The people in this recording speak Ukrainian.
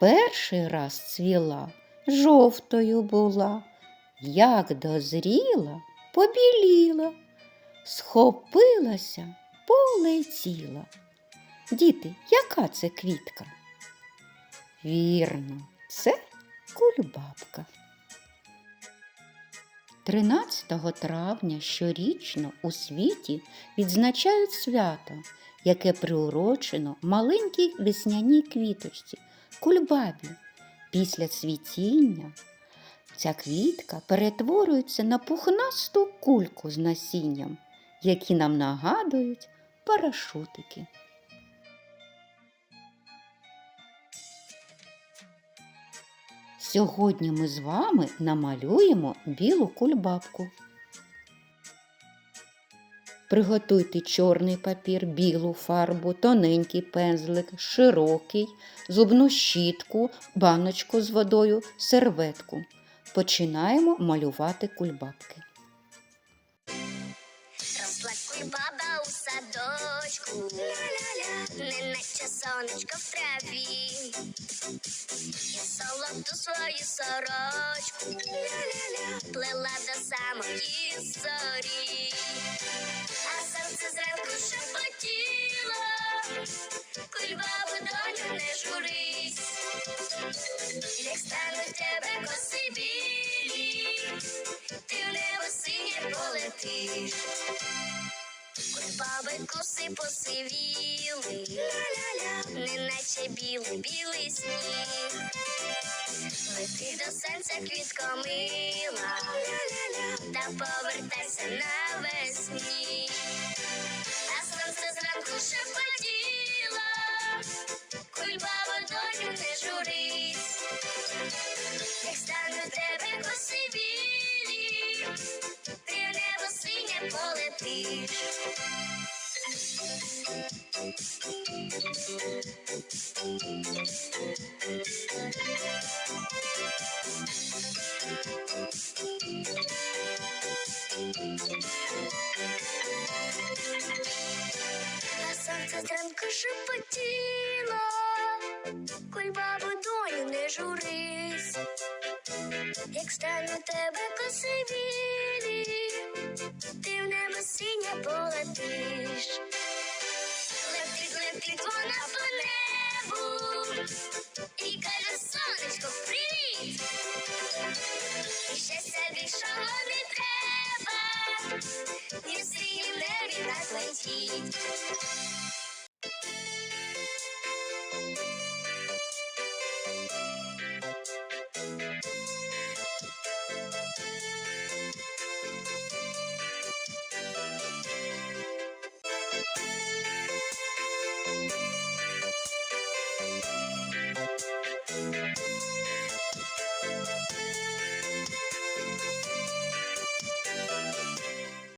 Перший раз цвіла, жовтою була, як дозріла, побіліла, схопилася, полетіла. Діти, яка це квітка? Вірно, це кульбабка. 13 травня щорічно у світі відзначають свято, яке приурочено маленькій весняній квіточці кульбабі. Після цвітіння ця квітка перетворюється на пухнасту кульку з насінням, які нам нагадують парашутики. Сьогодні ми з вами намалюємо білу кульбабку. Приготуйте чорний папір, білу фарбу, тоненький пензлик, широкий, зубну щітку, баночку з водою, серветку. Починаємо малювати кульбабки. Кульбаба у садочку, неначе сонечко в траві, і свою сорочку, плела до самої зорі, кульбабу доню не журись, як стануть тебе коси білі, ти в небо синє полетиш. Кульбаби коси посивіли, ля-ля-ля, неначе білий білий сніг. Лети до серця квітко мила, ля-ля-ля, та повертайся навесні. А сонце зранку шепотіло, А сонце зранку шепотіло, кульбабу доню не журись, як стану тебе коси білі, ти в синє полетиш. Летить, летить вона по небу, і каже сонечко, привіт! І щастя більшого не треба, ні синім небі так летіть.